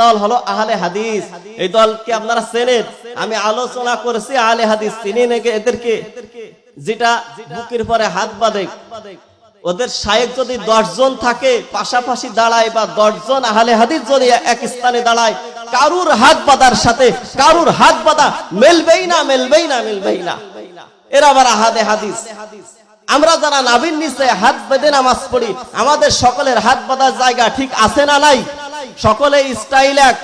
দল হলো আহলে হাদিস। এই দলকে আপনারা চেনেন। আমি আলোচনা করেছি আহলে হাদিস, চিনি নাকি এদেরকে? যেটা বুকের পরে হাত বাঁধে। ওদের শায়েক যদি দশজন থাকে, পাশাপাশি দাঁড়ায় বা দশজন আহলে হাদিস যদি এক স্থানে দাঁড়ায়, কারুর হাত বাঁধার সাথে, কারুর হাত বাঁধা মেলবেই না মেলবেই না মেলবেই না। এরা আবার আহাদে হাদিস। আমরা যারা নাবির নিচে হাত বেঁধে নামাজ পড়ি, আমাদের সকলের হাত বাঁধার জায়গা ঠিক আছে না নাই? সকলে স্টাইল এক।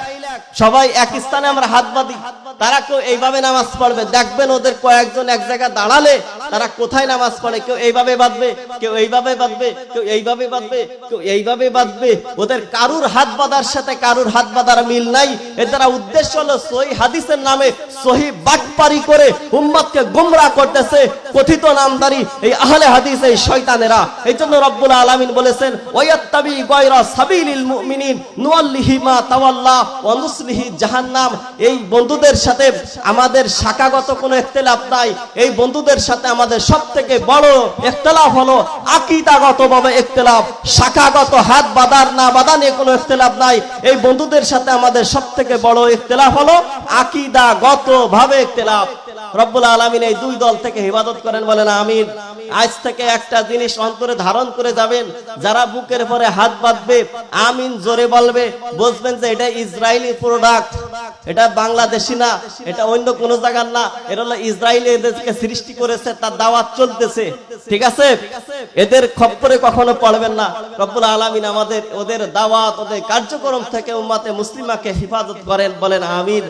সবাই এক স্থানে আমরা হাত বাঁধি। তারা কেউ এইভাবে নামাজ পড়বে। দেখবেন ওদের কয়েকজন এক জায়গায় দাঁড়ালে তারা কোথায় নামাজ পড়ে? কেউ এইভাবে বাঁধবে, কেউ এইভাবে বাঁধবে, কেউ এইভাবে বাঁধবে, কেউ এইভাবে বাঁধবে। ওদের কারুর হাত বাঁধার সাথে কারুর হাত বাঁধার মিল নাই। এর উদ্দেশ্য হলো সহি হাদিসের নামে সহি বাটপারি করে উম্মতকে গুমরা করতেছে কথিত নামদারি এই আহলে হাদিস, এই শয়তানেরা। এই জন্য রব্বুল আলামিন বলেছেন ওয়াত্তাবি গায়রা সাবিলিল মুমিনিন, নুয়াল্লিহি মা তাওয়াল্লা ওয়া নুসলিহি জাহান্নাম। এই বন্ধুদের সাথে আমাদের শাখাগত কোনো ইখতিলাফ নাই। এই বন্ধুদের সাথে আমাদের সব থেকে বড় একতলাফ হলো আকীদাগতভাবে একতলাফ শাখাগত হাত বাঁধার না বাঁধা নিয়ে কোনো একতলাফ নাই। এই বন্ধুদের সাথে আমাদের সব থেকে বড় একতলাফ হলো আকিদাগত ভাবে ইখতিলাফ। রব্বুল আলামিন এই দুই দল থেকে হিফাজত করেন, বলেন আমিন। আজ থেকে একটা জিনিস অন্তরে ধারণ করে যাবেন, যারা বুকের পরে হাত বাঁধবে, আমিন জোরে বলবে, বুঝবেন যে এটা ইসরায়েলি প্রোডাক্ট এটা বাংলাদেশি না, এটা অন্য কোন জায়গার না, এটা হলো ইসরায়েল এদেরকে সৃষ্টি করেছে, তার দাওয়াত চলতেছে। ঠিক আছে? এদের খপ্পরে কখনো পড়বেন না। রব্বুল আলামিন আমাদের, ওদের দাওয়াত, ওদের কার্যক্রম থেকে উম্মাতে মুসলিমাকে হিফাজত করেন, বলেন আমিন।